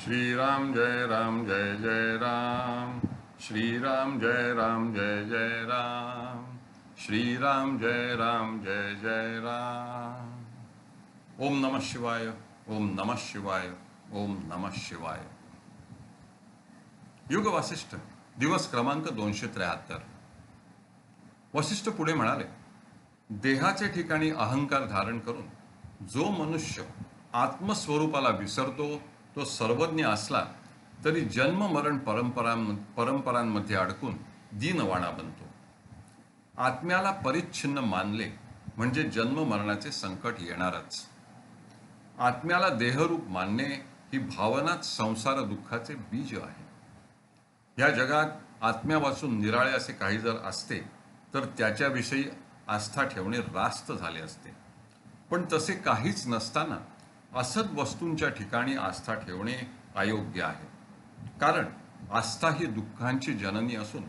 श्रीराम जय राम जय जय राम श्रीराम जय राम जय जय राम श्रीराम जय राम जय जय राम ओम नमः शिवाय ओम नमः शिवाय ओम नमः शिवाय युग वासिष्ठ दिवस क्रमांक दोनशे त्र्याहत्तर वशिष्ठ पुढे म्हणाले देहाचे ठिकाणी अहंकार धारण करून जो मनुष्य आत्मस्वरूपाला विसरतो तो सर्वज्ञ असला तरी जन्म मरण परंपरां परंपरांमध्ये अडकून दीनवाणा बनतो. आत्म्याला परिच्छिन्न मानले म्हणजे जन्म मरणाचे संकट येणारच. आत्म्याला देहरूप मानणे ही भावनाच संसार दुःखाचे बीज आहे. या जगात आत्म्यापासून निराळे असे काही जर असते तर त्याच्याविषयी आस्था ठेवणे रास्त झाले असते. पण तसे काहीच नसताना असत वस्तूंच्या ठिकाणी आस्था ठेवणे अयोग्य आहे. कारण आस्था ही दुःखांची जननी असून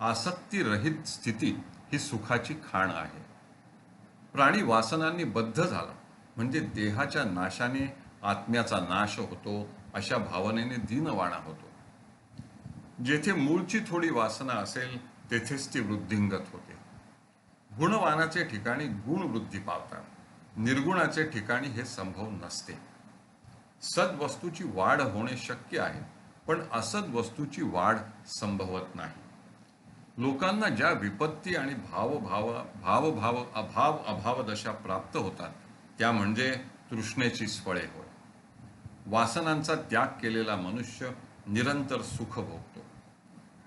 आसक्तीरहित स्थिती ही सुखाची खाण आहे. प्राणी वासनांनी बद्ध झाला म्हणजे देहाच्या नाशाने आत्म्याचा नाश होतो अशा भावनेने दीनवाणा होतो. जेथे मूळची थोडी वासना असेल तेथेच ती वृद्धिंगत होते. गुणवानाचे ठिकाणी गुण वृद्धी पावतात. निर्गुणाचे ठिकाणी हे संभव नसते. सद्वस्तूची वाढ होणे शक्य आहे पण असद वस्तूची वाढ संभवत नाही. लोकांना ज्या विपत्ती आणि भावभाव भावभाव अभाव अभाव दशा प्राप्त होतात त्या म्हणजे तृष्णेची फळे होय. वासनांचा त्याग केलेला मनुष्य निरंतर सुख भोगतो.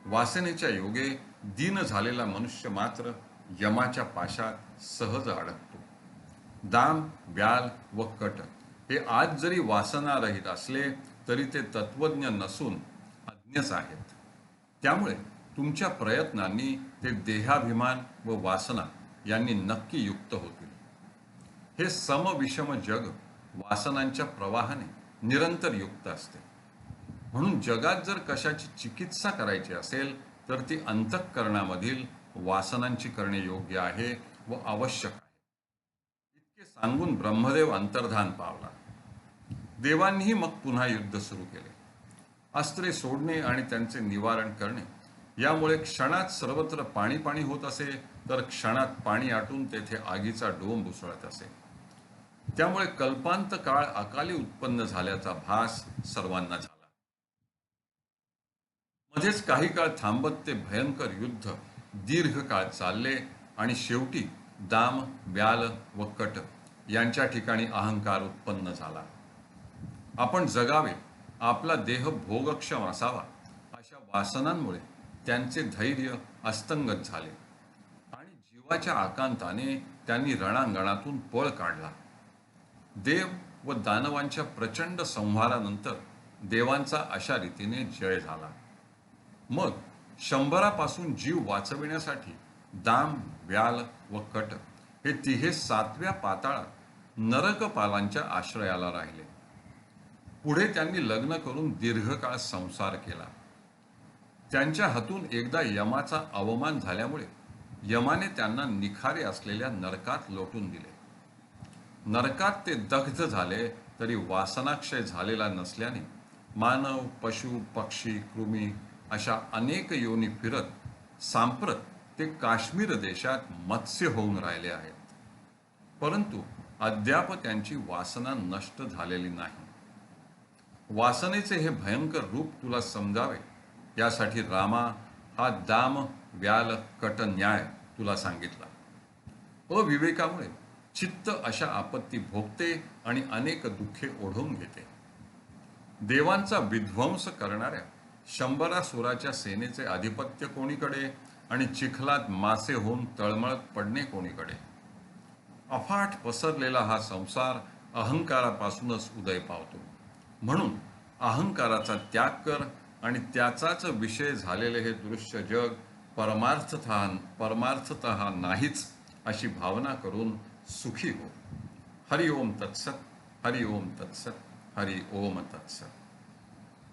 वासनेच्या योगे दीन झालेला मनुष्य मात्र यमाच्या पाशात सहज अडकतो. दाम व्याल व कट. हे आज जरी वासनारहित असले तरी ते तत्वज्ञ नसून अज्ञच आहेत. त्यामुळे तुमच्या प्रयत्नांनी ते देहाभिमान व वासना यांनी नक्की युक्त होतील. हे समविषम जग वासनांच्या प्रवाहाने निरंतर युक्त असते. म्हणून जगात जर कशाची चिकित्सा करायची असेल तर ती अंतःकरणामधील वासनांची करणे योग्य आहे व आवश्यक आहे. हे सांगून ब्रह्मदेव अंतर्धान पावला. देवांनीही मग पुन्हा युद्ध सुरू केले. अस्त्रे सोडणे आणि त्यांचे निवारण करणे. यामुळे क्षणात सर्वत्र पाणी पाणी होत असे तर क्षणात पाणी आटून तेथे आगीचा डोंब उसळत असे. त्यामुळे कल्पांत काळ अकाली उत्पन्न झाल्याचा भास सर्वांना झाला. मध्येच काही काळ थांबत ते भयंकर युद्ध दीर्घ काळ चालले आणि शेवटी दाम व्याल व कट यांच्या ठिकाणी अहंकार उत्पन्न झाला. आपण जगावे आपला देह भोगक्षम असावा अशा वासनांमुळे त्यांचे धैर्य अस्तंगत झाले. आणि जीवाच्या आकांताने त्यांनी रणांगणातून पळ काढला. देव व दानवांच्या प्रचंड संहारानंतर देवांचा अशा रीतीने जय झाला. मग शंभरापासून जीव वाचविण्यासाठी दाम व्याल व कट हे तिहे सातव्या पाताळात नरकपालांच्या आश्रयाला राहिले. पुढे त्यांनी लग्न करून दीर्घकाळ संसार केला. त्यांच्या हातून एकदा यमाचा अवमान झाल्यामुळे यमाने त्यांना निखारे असलेल्या नरकात लोटून दिले. नरकात ते दग्ध झाले तरी वासनाक्षय झालेला नसल्याने मानव पशु पक्षी कृमी अशा अनेक योनी फिरत सांप्रत ते काश्मीर देशात मत्स्य होऊन राहिले आहेत. परंतु अद्याप त्यांची वासना नष्ट झालेली नाही. वासनेचे हे भयंकर रूप तुला समजावे यासाठी रामा हा दाम व्याल कट न्याय तुला सांगितला. अविवेकामुळे चित्त अशा आपत्ती भोगते आणि अनेक दुःखे ओढवून घेते. देवांचा विध्वंस करणाऱ्या शंभरासुराच्या सेनेचे आधिपत्य कोणीकडे? आणि चिखलात मासे होऊन तळमळत पडणे कोणीकडे? अफाट पसरलेला हा संसार अहंकारापासूनच उदय पावतो. म्हणून अहंकाराचा त्याग कर आणि त्याचाच विषय झालेले हे दृश्य जग परमार्थत परमार्थत नाहीच अशी भावना करून सुखी हो. हरि ओम तत्सत हरि ओम तत्सत हरि ओम तत्सत.